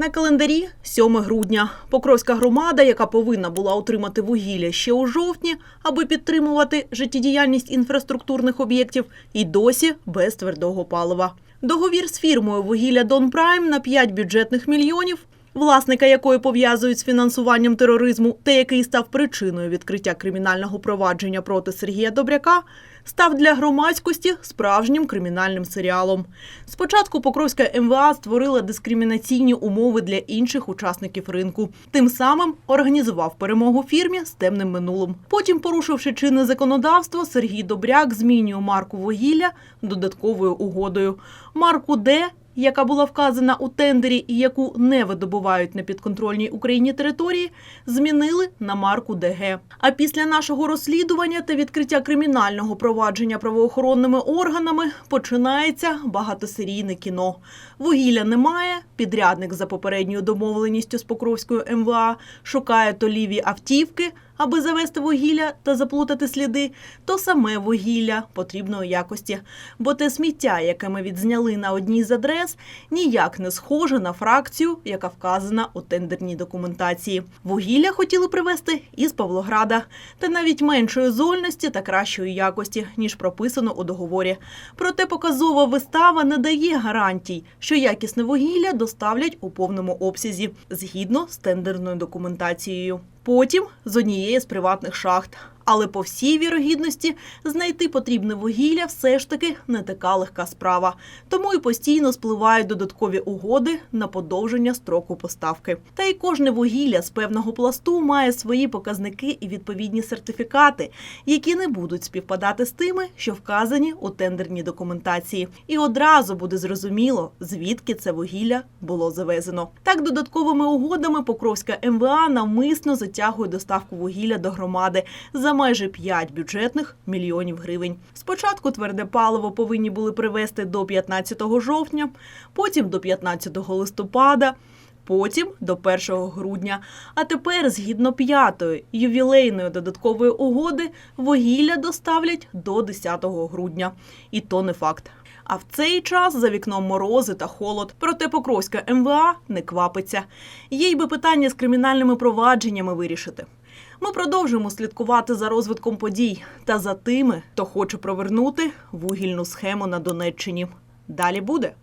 На календарі 7 грудня. Покровська громада, яка повинна була отримати вугілля ще у жовтні, аби підтримувати життєдіяльність інфраструктурних об'єктів, і досі без твердого палива. Договір з фірмою вугілля Донпрайм на 5 бюджетних мільйонів, власника якої пов'язують з фінансуванням тероризму, та який став причиною відкриття кримінального провадження проти Сергія Добряка, став для громадськості справжнім кримінальним серіалом. Спочатку Покровська МВА створила дискримінаційні умови для інших учасників ринку. Тим самим організував перемогу фірмі з темним минулим. Потім, порушивши чинне законодавство, Сергій Добряк змінює марку вугілля додатковою угодою. Марку Д яка була вказана у тендері і яку не видобувають на підконтрольній Україні території, змінили на марку ДГ. А після нашого розслідування та відкриття кримінального провадження правоохоронними органами починається багатосерійне кіно. Вугілля немає. Підрядник за попередньою домовленістю з Покровською МВА шукає то ліві автівки, аби завести вугілля та заплутати сліди, то саме вугілля потрібної якості. Бо те сміття, яке ми відзняли на одній з адрес, ніяк не схоже на фракцію, яка вказана у тендерній документації. Вугілля хотіли привезти із Павлограда, та навіть меншої зольності та кращої якості, ніж прописано у договорі. Проте показова вистава не дає гарантій, що якісне вугілля доставлять у повному обсязі згідно з тендерною документацією. Потім з однієї з приватних шахт. Але по всій вірогідності знайти потрібне вугілля все ж таки не така легка справа. Тому і постійно спливають додаткові угоди на подовження строку поставки. Та й кожне вугілля з певного пласту має свої показники і відповідні сертифікати, які не будуть співпадати з тими, що вказані у тендерній документації. І одразу буде зрозуміло, звідки це вугілля було завезено. Так, додатковими угодами Покровська МВА навмисно затягує доставку вугілля до громади за майже 5 бюджетних мільйонів гривень. Спочатку тверде паливо повинні були привезти до 15 жовтня, потім до 15 листопада. Потім до 1 грудня. А тепер, згідно п'ятої ювілейної додаткової угоди, вугілля доставлять до 10 грудня. І то не факт. А в цей час за вікном морози та холод. Проте Покровська МВА не квапиться. Їй би питання з кримінальними провадженнями вирішити. Ми продовжуємо слідкувати за розвитком подій та за тими, хто хоче провернути вугільну схему на Донеччині. Далі буде.